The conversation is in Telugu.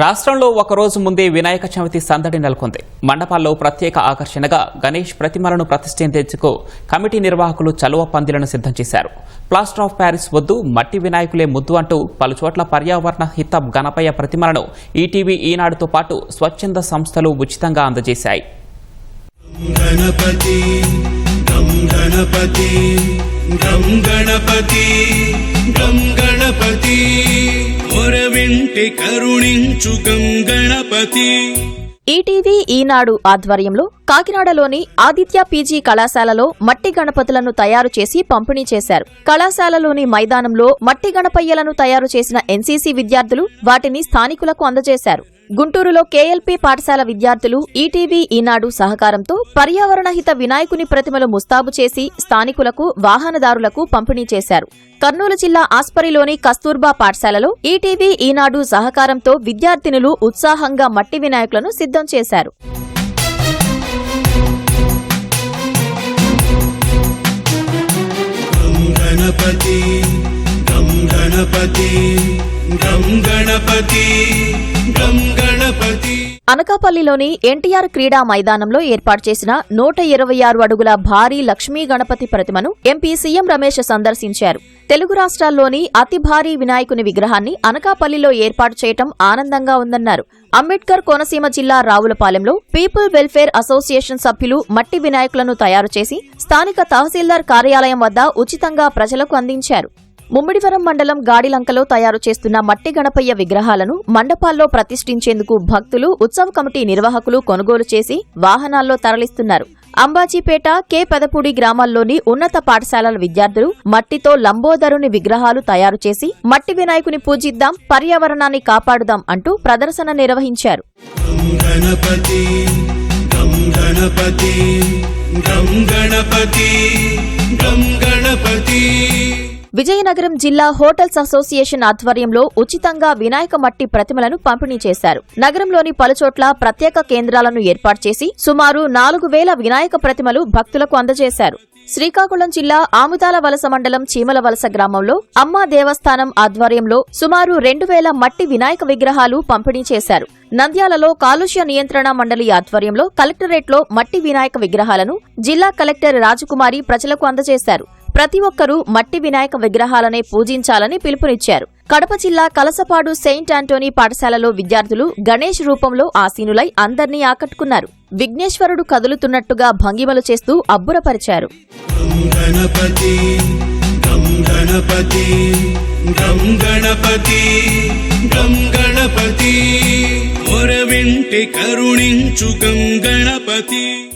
రాష్ట్రంలో ఒకరోజు ముందే వినాయక చవితి సందడి నెలకొంది. మండపాల్లో ప్రత్యేక ఆకర్షణగా గణేష్ ప్రతిమలను ప్రతిష్ఠించేందుకు కమిటీ నిర్వాహకులు చలువ పందిలను సిద్ధం చేశారు. ప్లాస్టర్ ఆఫ్ ప్యారిస్ వద్దు మట్టి వినాయకులే ముద్దు అంటూ పలుచోట్ల పర్యావరణ హిత గణపయ్య ప్రతిమలను ఈటీవీ ఈనాడుతో పాటు స్వచ్ఛంద సంస్థలు ఉచితంగా అందజేశాయి. గణపతి గం గణపతి గం గణపతి గం గణపతి. మొరవింటి కరుణించు గంగణపతి. ఈటీవీ ఈనాడు ఆధ్వర్యంలో కాకినాడలోని ఆదిత్య పీజీ కళాశాలలో మట్టి గణపతులను తయారు చేసి పంపిణీ చేశారు. కళాశాలలోని మైదానంలో మట్టి గణపయ్యలను తయారు చేసిన ఎన్సీసీ విద్యార్థులు వాటిని స్థానికులకు అందజేశారు. గుంటూరులో కేఎల్పీ పాఠశాల విద్యార్థులు ఈటీవీ ఈనాడు సహకారంతో పర్యావరణహిత వినాయకుని ప్రతిమలు ముస్తాబు చేసి స్థానికులకు వాహనదారులకు పంపిణీ చేశారు. కర్నూలు జిల్లా ఆస్పరిలోని కస్తూర్బా పాఠశాలలో ఈటీవీ ఈనాడు సహకారంతో విద్యార్థినులు ఉత్సాహంగా మట్టి వినాయకులను సిద్ధం చేశారు. గణపతి గం గణపతి గం గణపతి గం గణపతి అనకాపల్లిలోని ఎన్టీఆర్ క్రీడా మైదానంలో ఏర్పాటు చేసిన నూట ఇరవై ఆరు అడుగుల భారీ లక్ష్మీ గణపతి ప్రతిమను ఎంపీ సీఎం రమేష్ సందర్శించారు. తెలుగు రాష్ట్రాల్లోని అతి భారీ వినాయకుని విగ్రహాన్ని అనకాపల్లిలో ఏర్పాటు చేయటం ఆనందంగా ఉందన్నారు. అంబేద్కర్ కోనసీమ జిల్లా రావులపాలెంలో పీపుల్ వెల్ఫేర్ అసోసియేషన్ సభ్యులు మట్టి వినాయకులను తయారు చేసి స్థానిక తహసీల్దార్ కార్యాలయం వద్ద ఉచితంగా ప్రజలకు అందించారు. ముమ్మిడివరం మండలం గాడిలంకలో తయారు చేస్తున్న మట్టి గణపయ్య విగ్రహాలను మండపాల్లో ప్రతిష్ఠించేందుకు భక్తులు ఉత్సవ కమిటీ నిర్వాహకులు కొనుగోలు చేసి వాహనాల్లో తరలిస్తున్నారు. అంబాజీపేట కె పెదపూడి గ్రామాల్లోని ఉన్నత పాఠశాలల విద్యార్థులు మట్టితో లంబోదరుని విగ్రహాలు తయారు చేసి మట్టి వినాయకుని పూజిద్దాం పర్యావరణాన్ని కాపాడుదాం అంటూ ప్రదర్శన నిర్వహించారు. గం గణపతి గం విజయనగరం జిల్లా హోటల్స్ అసోసియేషన్ ఆధ్వర్యంలో ఉచితంగా వినాయక మట్టి ప్రతిమలను పంపిణీ చేశారు. నగరంలోని పలుచోట్ల ప్రత్యేక కేంద్రాలను ఏర్పాటు చేసి సుమారు నాలుగు వేల వినాయక ప్రతిమలు భక్తులకు అందజేశారు. శ్రీకాకుళం జిల్లా ఆముదాల వలస మండలం చీమల వలస గ్రామంలో అమ్మా దేవస్థానం ఆధ్వర్యంలో సుమారు రెండు వేల మట్టి వినాయక విగ్రహాలు పంపిణీ చేశారు. నంద్యాలలో కాలుష్య నియంత్రణ మండలి ఆధ్వర్యంలో కలెక్టరేట్లో మట్టి వినాయక విగ్రహాలను జిల్లా కలెక్టర్ రాజకుమారి ప్రజలకు అందజేశారు. ప్రతి ఒక్కరూ మట్టి వినాయక విగ్రహాలనే పూజించాలని పిలుపునిచ్చారు. కడప జిల్లా కలసపాడు సెయింట్ ఆంటోనీ పాఠశాలలో విద్యార్థులు గణేష్ రూపంలో ఆసీనులై అందర్నీ ఆకట్టుకున్నారు. విఘ్నేశ్వరుడు కదులుతున్నట్టుగా భంగిమలు చేస్తూ అబ్బురపరిచారు. కరుణించు గంగణపతి